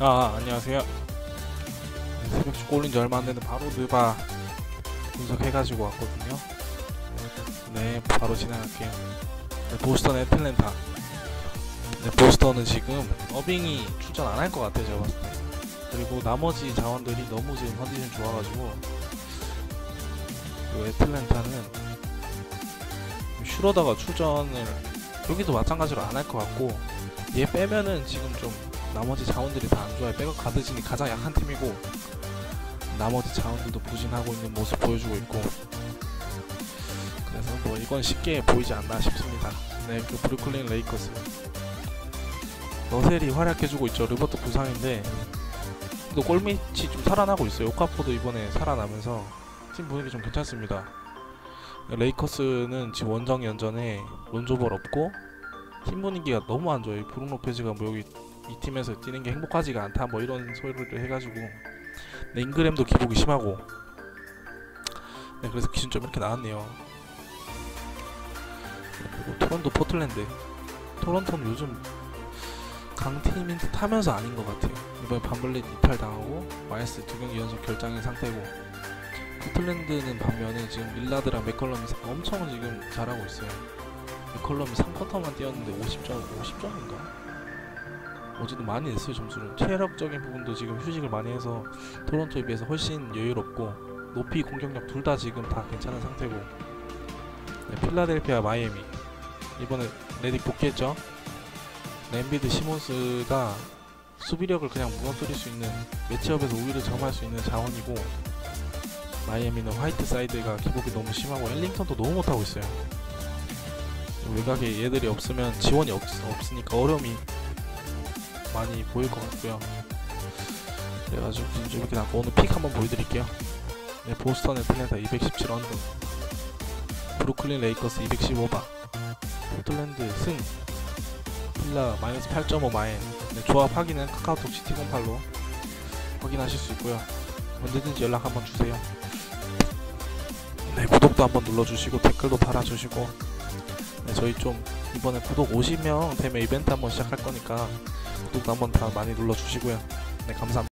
아 안녕하세요. 네, 새벽 축구 올린 지 얼마 안 됐는데 바로 느바 분석해가지고 왔거든요. 네 바로 진행할게요. 네, 보스턴 애틀랜타. 네, 보스턴은 지금 어빙이 출전 안 할 것 같아요 제가 봤을 때. 그리고 나머지 자원들이 너무 지금 컨디션 좋아가지고 그 애틀랜타는 슈러다가 출전을 여기도 마찬가지로 안 할 것 같고 얘 빼면은 지금 좀 나머지 자원들이 다 안 좋아요. 백업 가드진이 가장 약한 팀이고 나머지 자원들도 부진하고 있는 모습 보여주고 있고 그래서 뭐 이건 쉽게 보이지 않나 싶습니다. 네, 그 브루클린 레이커스 러셀이 활약해주고 있죠. 르버트 부상인데 또 골밑이 좀 살아나고 있어요. 오카포도 이번에 살아나면서 팀 분위기 좀 괜찮습니다. 레이커스는 지금 원정 연전에 론조벌 없고 팀 분위기가 너무 안 좋아요. 브룩 로페즈가 뭐 여기 이 팀에서 뛰는 게 행복하지가 않다 뭐 이런 소리를 해가지고 네, 잉그램도 기복이 심하고. 네 그래서 기준점 이렇게 나왔네요. 그리고 토론토 포틀랜드. 토론토는 요즘 강팀인 듯 하면서 아닌 것 같아요. 이번에 반블렛 이탈 당하고 마이스 두 경기 연속 결장인 상태고 포틀랜드는 반면에 지금 밀라드랑 맥컬럼이 엄청 지금 잘하고 있어요. 맥컬럼이 3쿼터만 뛰었는데 50점 50점인가? 어쨌든 많이 냈어요 점수를. 체력적인 부분도 지금 휴식을 많이 해서 토론토에 비해서 훨씬 여유롭고 높이 공격력 둘 다 지금 다 괜찮은 상태고. 네, 필라델피아 마이애미. 이번에 레딕 복귀했죠? 램비드 시몬스가 수비력을 그냥 무너뜨릴 수 있는 매치업에서 우위를 점할 수 있는 자원이고 마이애미는 화이트 사이드가 기복이 너무 심하고 엘링턴도 너무 못하고 있어요. 외곽에 얘들이 없으면 지원이 없, 없으니까 어려움이 많이 보일 것 같고요. 그래가지고 좀 이렇게 나고 오늘 픽 한번 보여드릴게요. 네, 보스턴 애틀랜타 217 언더, 브루클린 레이커스 215바, 포틀랜드 승, 필라 마이너스 8.5 마엔. 네, 조합 확인은 카카오톡 CT08로 확인하실 수 있고요. 언제든지 연락 한번 주세요. 네, 구독도 한번 눌러주시고 댓글도 달아주시고 네, 저희 좀 이번에 구독 50명 되면 이벤트 한번 시작할 거니까 구독도 한번 다 많이 눌러주시고요. 네, 감사합니다.